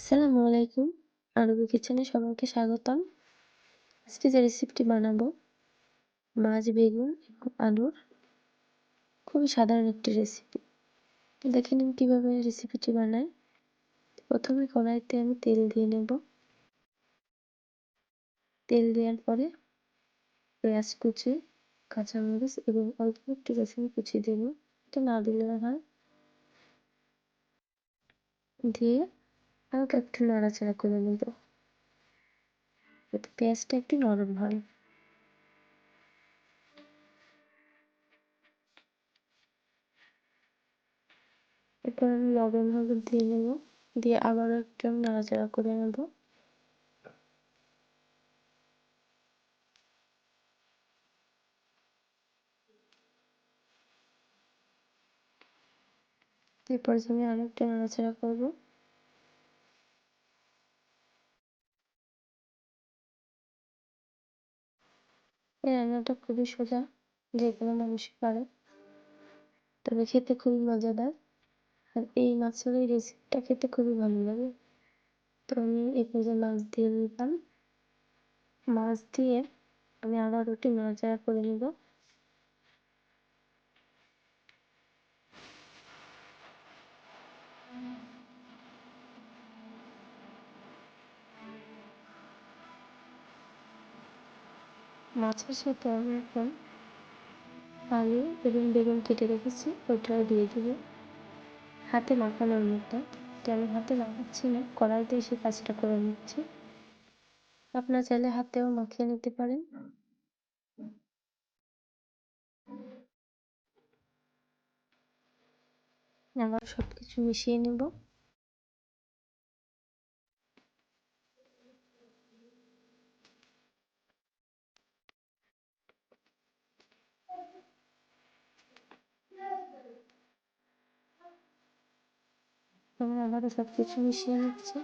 আসসালামু আলাইকুম। আরবি কিচেনে সবাইকে স্বাগতম। আজকে যে রেসিপিটি বানাবো, মাছ, বেগুন এবং আলুর, খুবই সাধারণ একটি রেসিপি দেখে নিন কীভাবে রেসিপিটি বানায়। প্রথমে কড়াইতে আমি তেল দিয়ে নেব। তেল দেওয়ার পরে পেঁয়াজ কুচি, কাঁচামরিচ এবং অল্প একটু রসুন কুচি দেবো। এটা না দিলে হয়। দিয়ে হালকা একটু নাড়াচাড়া করে নেব। যাতে পেঁয়াজটা একটু নরম হয়। এরপর আমি লবণ হলুদ দিয়ে নেব। দিয়ে আবারও একটু আমি নাড়াচাড়া করে নেব। এরপর আমি আরও একটু নাড়াচাড়া করব। এই রান্নাটা খুবই সোজা, যে কোনো মানুষই পারে। তবে খেতে খুবই মজাদার। আর এই মাছের এই রেসিপিটা খেতে খুবই ভালো লাগে। তো আমি এই যে মাছ দিয়ে দিলাম। মাছ দিয়ে আমি আবার একটু নাড়াচাড়া করে নেব। মাছের সাথে আমি এখন আলু এবং বেগুন কেটে রেখেছি ওইটাও দিয়ে দেবো। হাতে মাখানোর মতো। তো আমি হাতে মাখাচ্ছি না, কড়াইতে এসে কাজটা করে নিচ্ছি। আপনার চাইলে হাতেও মাখিয়ে নিতে পারেন। আবার সব কিছু মিশিয়ে নেব। আমি আবারও সব কিছু মিশিয়ে নিচ্ছি।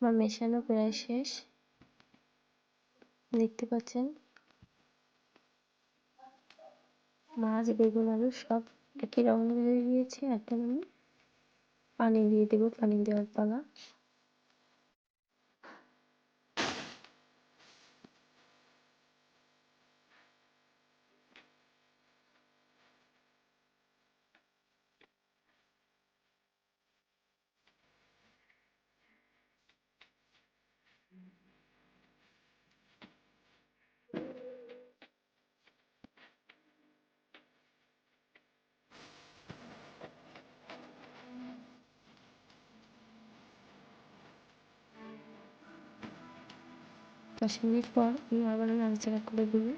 আমার মেশানো প্রায় শেষ। দেখতে পাচ্ছেন? মাছ, বেগুন, আলু সব একই রঙের হয়ে গিয়েছে। এখন আমি পানি দিয়ে দেবো, পানি দেওয়ার পালা। দশ মিনিট পর আমি আবার নাড়াচাড়া করে দেবো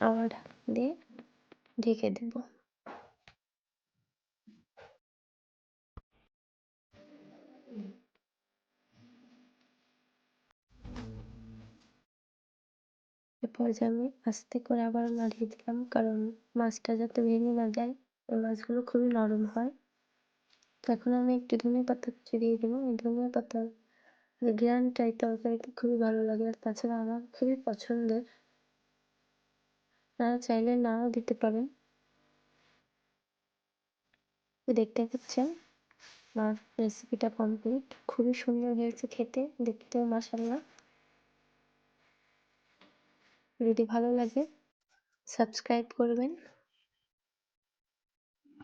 আবার দিয়ে ঢেকে দেব। পর্যায়ে আস্তে করে আবার নাড়িয়ে দিলাম, কারণ মাছটা যাতে ভেঙে না যায়, ওই মাছগুলো খুবই নরম হয়। তো এখন আমি একটু ধনে পাতা কুচি দিয়ে দেবো এই ধনে পাতার গ্রানটা এই তরকারিতে খুবই ভালো লাগে। আর তাছাড়া আমার খুবই পছন্দের। আপনারা চাইলে নাও দিতে পারেন। দেখতে পাচ্ছেন, আমার রেসিপিটা কমপ্লিট খুবই সুন্দর হয়েছে খেতে। দেখতেও মাসাল্লাহ যদি ভালো লাগে সাবস্ক্রাইব করবেন।